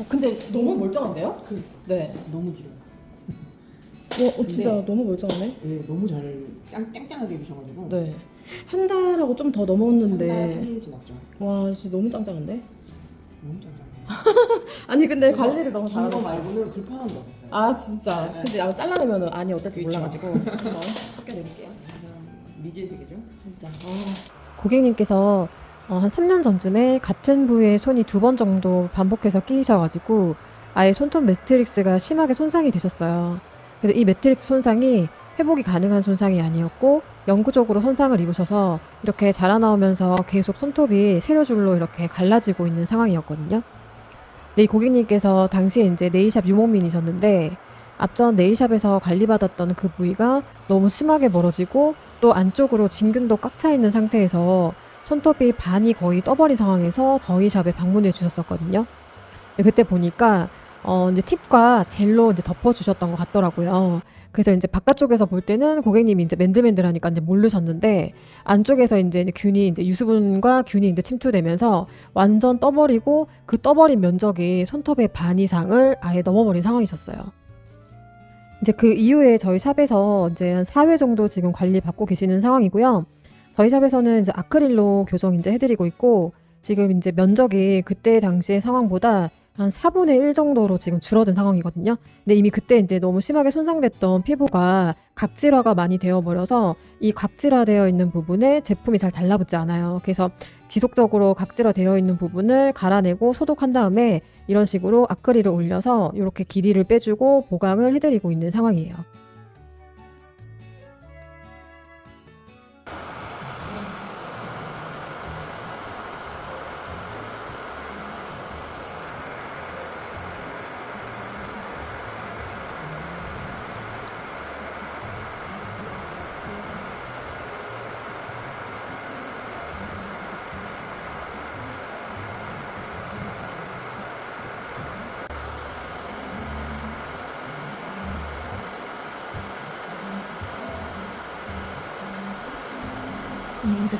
어, 근데 너무 멀쩡한데요? 그 네. 너무 길어요. 와, 어, 진짜 근데- 너무 멀쩡하네. 예, 너무 잘 짱, 짱짱하게 해주셔가지고 네. 한 달하고 좀 더 한달 넘었는데 3일 지났죠. 와, 진짜 너무 짱짱한데? 너무 짱짱해. 아니 근데 관리를 너무 잘하고 말고는 불편한 게 없었어요. 아 진짜. 네. 근데 아마 잘라내면 안이 어떨지. 몰라가지고 한번 바꿔드릴게요. 그냥 미지의 세계죠. 진짜. 고객님께서 어, 한 3년 전쯤에 같은 부위에 손이 두 번 정도 반복해서 끼이셔가지고 아예 손톱 매트릭스가 심하게 손상이 되셨어요. 그래서 이 매트릭스 손상이 회복이 가능한 손상이 아니었고 영구적으로 손상을 입으셔서 이렇게 자라나오면서 계속 손톱이 세로줄로 이렇게 갈라지고 있는 상황이었거든요. 근데 이 고객님께서 당시에 이제 네일샵 유목민이셨는데 앞전 네일샵에서 관리받았던 그 부위가 너무 심하게 멀어지고 또 안쪽으로 진균도 꽉 차 있는 상태에서 손톱이 반이 거의 떠버린 상황에서 저희 샵에 방문해 주셨었거든요. 그때 보니까 어 이제 팁과 젤로 이제 덮어 주셨던 것 같더라고요. 그래서 이제 바깥쪽에서 볼 때는 고객님이 이제 맨들맨들하니까 이제 모르셨는데 안쪽에서 이제 균이 이제 유수분과 균이 이제 침투되면서 완전 떠버리고 그 떠버린 면적이 손톱의 반 이상을 아예 넘어버린 상황이셨어요. 이제 그 이후에 저희 샵에서 이제 한 4회 정도 지금 관리 받고 계시는 상황이고요. 저희 샵에서는 이제 아크릴로 교정 이제 해드리고 있고 지금 이제 면적이 그때 당시의 상황보다 한 4분의 1 정도로 지금 줄어든 상황이거든요. 근데 이미 그때 이제 너무 심하게 손상됐던 피부가 각질화가 많이 되어버려서 이 각질화되어 있는 부분에 제품이 잘 달라붙지 않아요. 그래서 지속적으로 각질화되어 있는 부분을 갈아내고 소독한 다음에 이런 식으로 아크릴을 올려서 이렇게 길이를 빼주고 보강을 해드리고 있는 상황이에요.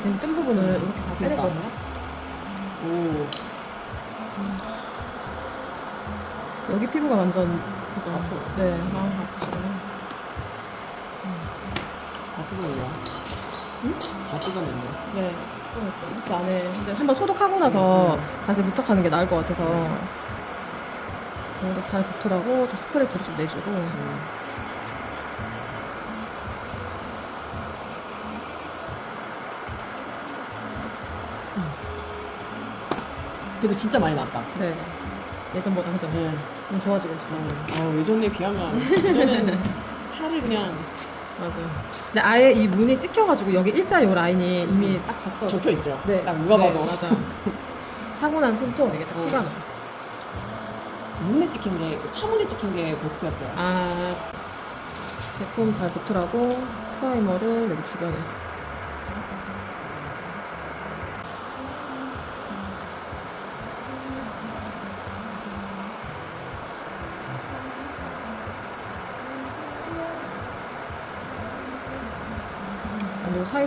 지금 뜬 부분을 이렇게 다 그러니까. 빼냈거든요. 오, 여기 피부가 완전 그죠? 네. 아, 아프시구나. 다 뜯어내려. 응? 다 뜯어냈네. 네. 뜯어냈어요. 그치 안에. 근데 한번 소독하고 나서 다시 무척하는 게 나을 것 같아서. 이렇게 잘 붙으라고 좀 스크래치를 좀 내주고. 그래도 진짜 많이 났다. 네. 예전보다 그죠? 네. 좀 좋아지고 있어. 어, 예전에 비하면 예전에는 살을 그냥 맞아요. 근데 아예 이 문이 찍혀가지고 여기 일자 요 라인이 이미 딱 갔어. 접혀 있죠. 네. 딱 누가 네, 봐도 맞아. 사고 난 손톱 이게 딱 어. 티가 나. 문에 찍힌 게 차문에 찍힌 게 베스트였어요. 아 제품 잘 붙으라고 프라이머를 여기 주변에.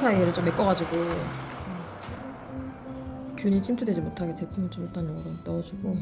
사이사이를 좀 메꿔가지고. 균이 침투되지 못하게 제품을 좀 일단 여기로 넣어주고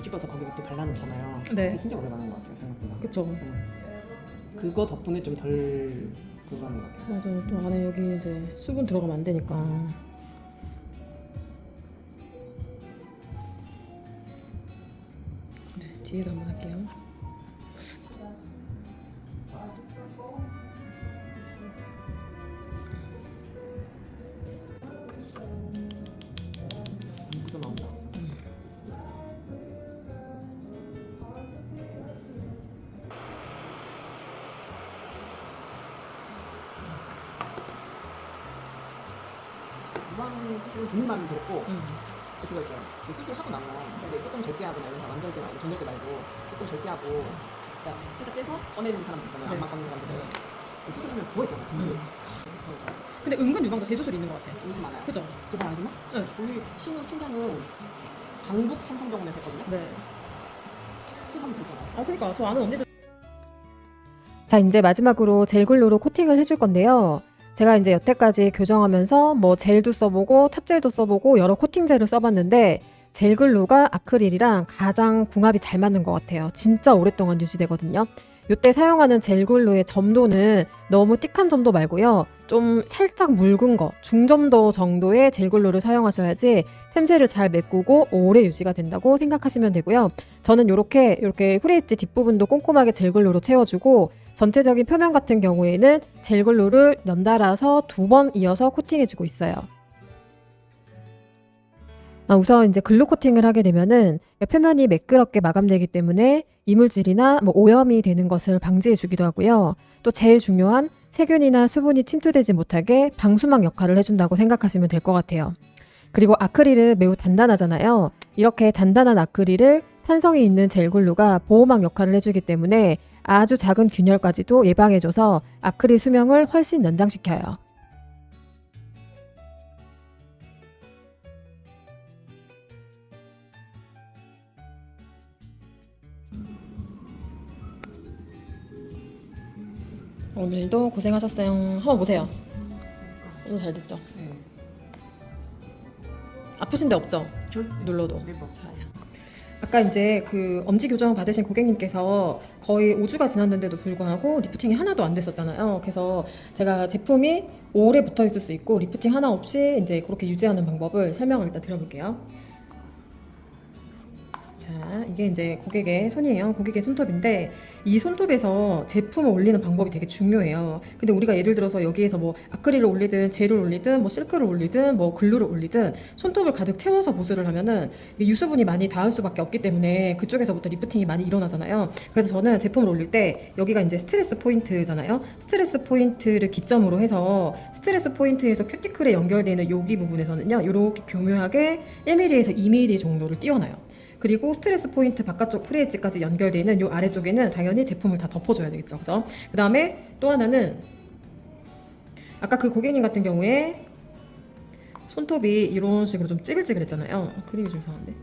뒤집어서 거기 밑에 발라놓잖아요. 네. 진짜 오래 가는 것 같아요 생각보다. 그쵸. 응. 그거 덕분에 좀 덜 그거 하는 것 같아요. 맞아요. 또 안에 여기 이제 수분 들어가면 안 되니까. 네, 뒤에도 한번 할게요. 이번 수술만 그렇고 응. 그거 있어요. 그 수술 하고 나면 근데 조금 절제하거나 이런 사람 완전히 말고 전절제 말고 조금 절제하고 그러니까 살짝 빼서 꺼내는 사람 있잖아요. 네. 안막 꺼내는 사람들 그 수술하면 부어 있잖아요. 음. 근데 은근 유방도 재수술이 있는 것 같아요. 은근 많아요. 그죠? 제가 알기나? 네. 우리 신우 팀장은 강북 삼성병원에 했거든요. 네. 아, 그러니까 저 아는 언니들 자, 이제 마지막으로 젤글루로 코팅을 해줄 건데요. 제가 이제 여태까지 교정하면서 뭐 젤도 써보고 탑젤도 써보고 여러 코팅젤을 써봤는데 젤 글루가 아크릴이랑 가장 궁합이 잘 맞는 것 같아요. 진짜 오랫동안 유지되거든요. 이때 사용하는 젤 글루의 점도는 너무 띡한 점도 말고요. 좀 살짝 묽은 거, 중점도 정도의 젤 글루를 사용하셔야지 템젤을 잘 메꾸고 오래 유지가 된다고 생각하시면 되고요. 저는 이렇게 이렇게 후레 엣지 뒷부분도 꼼꼼하게 젤 글루로 채워주고 전체적인 표면 같은 경우에는 젤 글루를 연달아서 두 번 이어서 코팅해주고 있어요. 아, 우선 이제 글루 코팅을 하게 되면은 표면이 매끄럽게 마감되기 때문에 이물질이나 뭐 오염이 되는 것을 방지해주기도 하고요. 또 제일 중요한 세균이나 수분이 침투되지 못하게 방수막 역할을 해준다고 생각하시면 될 것 같아요. 그리고 아크릴은 매우 단단하잖아요. 이렇게 단단한 아크릴을 탄성이 있는 젤 글루가 보호막 역할을 해주기 때문에 아주 작은 균열까지도 예방해줘서 아크릴 수명을 훨씬 연장시켜요. 오늘도 고생하셨어요. 한번 보세요. 오늘 잘 됐죠? 네. 아프신 데 없죠? 절 눌러도. 네, 뭐. 아까 이제 그 엄지 교정 받으신 고객님께서 거의 5주가 지났는데도 불구하고 리프팅이 하나도 안 됐었잖아요. 그래서 제가 제품이 오래 붙어 있을 수 있고 리프팅 하나 없이 이제 그렇게 유지하는 방법을 설명을 일단 드려볼게요. 자, 이게 이제 고객의 손이에요. 고객의 손톱인데 이 손톱에서 제품을 올리는 방법이 되게 중요해요. 근데 우리가 예를 들어서 여기에서 뭐 아크릴을 올리든 젤을 올리든 뭐 실크를 올리든 뭐 글루를 올리든 손톱을 가득 채워서 보수를 하면은 유수분이 많이 닿을 수밖에 없기 때문에 그쪽에서부터 리프팅이 많이 일어나잖아요. 그래서 저는 제품을 올릴 때 여기가 이제 스트레스 포인트잖아요. 스트레스 포인트를 기점으로 해서 스트레스 포인트에서 큐티클에 연결되는 여기 부분에서는요. 이렇게 교묘하게 1mm에서 2mm 정도를 띄워놔요. 그리고 스트레스 포인트 바깥쪽 프리엣지까지 연결되는 이 아래쪽에는 당연히 제품을 다 덮어줘야 되겠죠. 그죠? 그 다음에 또 하나는 아까 그 고객님 같은 경우에 손톱이 이런 식으로 좀 찌글찌글했잖아요. 그림이 좀 이상한데.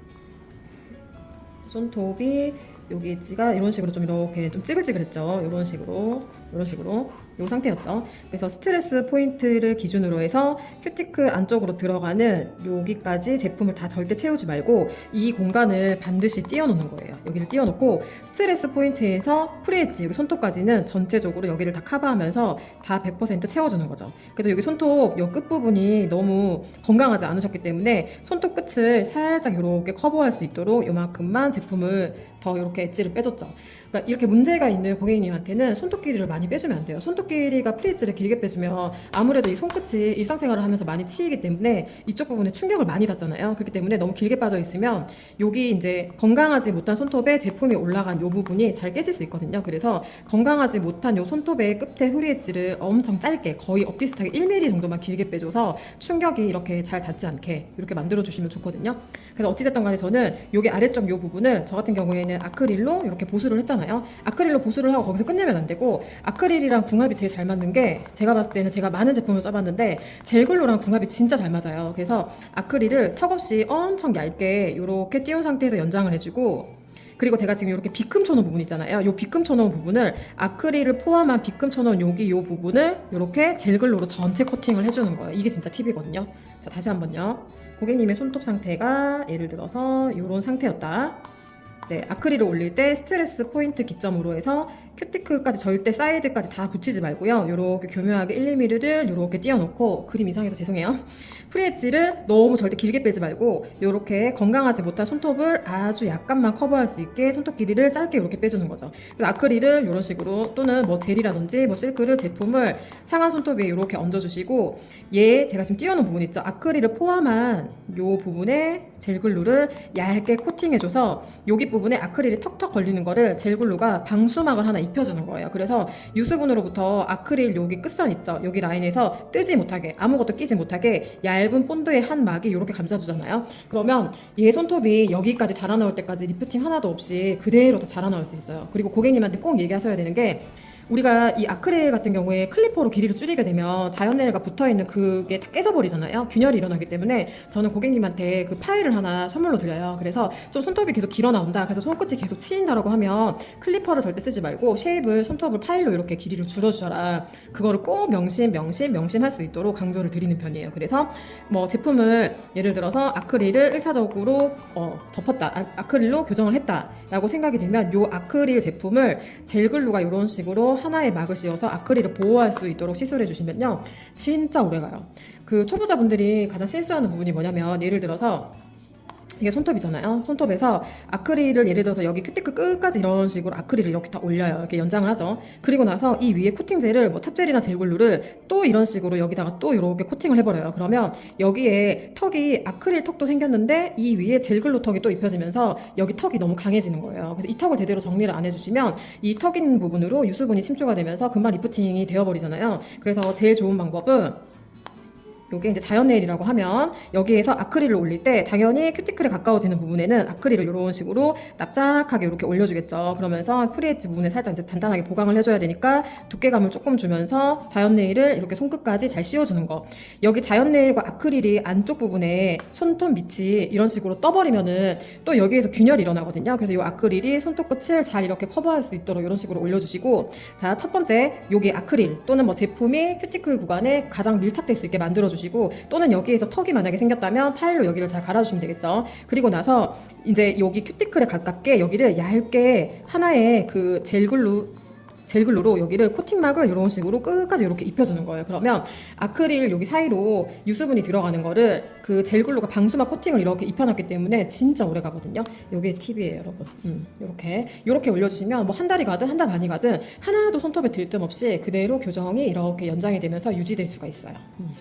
손톱이 여기 엣지가 이런 식으로 좀 이렇게 좀 찌글찌글했죠. 이런 식으로 이런 식으로 이 상태였죠. 그래서 스트레스 포인트를 기준으로 해서 큐티클 안쪽으로 들어가는 여기까지 제품을 다 절대 채우지 말고 이 공간을 반드시 띄워놓는 거예요. 여기를 띄워놓고 스트레스 포인트에서 프리엣지 여기 손톱까지는 전체적으로 여기를 다 커버하면서 다 100% 채워주는 거죠. 그래서 여기 손톱 요 끝부분이 너무 건강하지 않으셨기 때문에 손톱 끝을 살짝 이렇게 커버할 수 있도록 요만큼만 제품을 더 이렇게 엣지를 빼줬죠. 그러니까 이렇게 문제가 있는 고객님한테는 손톱 길이를 많이 빼주면 안 돼요. 손톱 길이가 프리엣지를 길게 빼주면 아무래도 이 손끝이 일상생활을 하면서 많이 치이기 때문에 이쪽 부분에 충격을 많이 받잖아요. 그렇기 때문에 너무 길게 빠져 있으면 여기 이제 건강하지 못한 손톱에 제품이 올라간 이 부분이 잘 깨질 수 있거든요. 그래서 건강하지 못한 이 손톱의 끝에 후리 엣지를 엄청 짧게 거의 엇비슷하게 1mm 정도만 길게 빼줘서 충격이 이렇게 잘 닿지 않게 이렇게 만들어 주시면 좋거든요. 그래서 어찌됐든 간에 저는 여기 아래쪽 이 부분을 저 같은 경우에는 아크릴로 이렇게 보수를 했 잖아요. 아크릴로 보수를 하고 거기서 끝내면 안 되고 아크릴이랑 궁합이 제일 잘 맞는 게 제가 봤을 때는 제가 많은 제품을 써봤는데 젤글로랑 궁합이 진짜 잘 맞아요. 그래서 아크릴을 턱없이 엄청 얇게 이렇게 띄운 상태에서 연장을 해주고 그리고 제가 지금 이렇게 비금 쳐놓은 부분 있잖아요. 이 비금 쳐놓은 부분을 아크릴을 포함한 비금 쳐놓은 여기 이 부분을 이렇게 젤글로로 전체 코팅을 해주는 거예요. 이게 진짜 팁이거든요. 자 다시 한번요. 고객님의 손톱 상태가 예를 들어서 이런 상태였다. 네, 아크릴을 올릴 때 스트레스 포인트 기점으로 해서 큐티클까지 절대 사이드까지 다 붙이지 말고요. 이렇게 교묘하게 1, 2mm를 이렇게 띄워놓고 그림 이상해서 죄송해요. 프리엣지를 너무 절대 길게 빼지 말고 이렇게 건강하지 못한 손톱을 아주 약간만 커버할 수 있게 손톱 길이를 짧게 이렇게 빼주는 거죠. 아크릴을 이런 식으로 또는 뭐 젤이라든지 뭐 실크를 제품을 상한 손톱 위에 이렇게 얹어주시고 얘 제가 지금 띄워놓은 부분 있죠. 아크릴을 포함한 요 부분에 젤글루를 얇게 코팅해줘서 여기 부분 에 아크릴이 턱턱 걸리는 거를 젤글루가 방수막을 하나 입혀주는 거예요. 그래서 유수분으로부터 아크릴 여기 끝선 있죠. 여기 라인에서 뜨지 못하게 아무것도 끼지 못하게 얇은 본드의 한 막이 이렇게 감싸주잖아요. 그러면 얘 손톱이 여기까지 자라나올 때까지 리프팅 하나도 없이 그대로 다 자라나올 수 있어요. 그리고 고객님한테 꼭 얘기하셔야 되는 게 우리가 이 아크릴 같은 경우에 클리퍼로 길이를 줄이게 되면 자연 네일과 붙어 있는 그게 다 깨져버리잖아요. 균열이 일어나기 때문에 저는 고객님한테 그 파일을 하나 선물로 드려요. 그래서 좀 손톱이 계속 길어 나온다. 그래서 손끝이 계속 치인다라고 하면 클리퍼를 절대 쓰지 말고 쉐입을 손톱을 파일로 이렇게 길이를 줄여주셔라. 그거를 꼭 명심, 명심, 명심할 수 있도록 강조를 드리는 편이에요. 그래서 뭐 제품을 예를 들어서 아크릴을 1차적으로 어, 덮었다. 아, 아크릴로 교정을 했다라고 생각이 들면 요 아크릴 제품을 젤 글루가 이런 식으로 하나의 막을 씌워서 아크릴을 보호할 수 있도록 시술해 주시면요. 진짜 오래 가요. 그 초보자분들이 가장 실수하는 부분이 뭐냐면 예를 들어서 이게 손톱이잖아요. 손톱에서 아크릴을 예를 들어서 여기 큐티클 끝까지 이런 식으로 아크릴을 이렇게 다 올려요. 이렇게 연장을 하죠. 그리고 나서 이 위에 코팅젤을 뭐 탑젤이나 젤글루를 또 이런 식으로 여기다가 또 이렇게 코팅을 해버려요. 그러면 여기에 턱이 아크릴 턱도 생겼는데 이 위에 젤글루 턱이 또 입혀지면서 여기 턱이 너무 강해지는 거예요. 그래서 이 턱을 제대로 정리를 안 해주시면 이턱 있는 부분으로 유수분이 침투가 되면서 금방 리프팅이 되어버리잖아요. 그래서 제일 좋은 방법은 요게 이제 자연 네일이라고 하면 여기에서 아크릴을 올릴 때 당연히 큐티클에 가까워지는 부분에는 아크릴을 이런 식으로 납작하게 이렇게 올려주겠죠. 그러면서 프리엣지 부분에 살짝 이제 단단하게 보강을 해줘야 되니까 두께감을 조금 주면서 자연 네일을 이렇게 손끝까지 잘 씌워주는 거. 여기 자연 네일과 아크릴이 안쪽 부분에 손톱 밑이 이런 식으로 떠버리면은 또 여기에서 균열이 일어나거든요. 그래서 이 아크릴이 손톱 끝을 잘 이렇게 커버할 수 있도록 이런 식으로 올려주시고 자 첫 번째 여기 아크릴 또는 뭐 제품이 큐티클 구간에 가장 밀착될 수 있게 만들어주시고 또는 여기에서 턱이 만약에 생겼다면 파일로 여기를 잘 갈아주시면 되겠죠. 그리고 나서 이제 여기 큐티클에 가깝게 여기를 얇게 하나의 그 젤글루 젤글루로 여기를 코팅막을 이런 식으로 끝까지 이렇게 입혀주는 거예요. 그러면 아크릴 여기 사이로 유수분이 들어가는 거를 그 젤글루가 방수막 코팅을 이렇게 입혀놨기 때문에 진짜 오래 가거든요. 이게 팁이에요, 여러분. 음, 이렇게 이렇게 올려주시면 뭐 한 달이 가든 한 달 반이 가든 하나도 손톱에 들틈 없이 그대로 교정이 이렇게 연장이 되면서 유지될 수가 있어요. 음.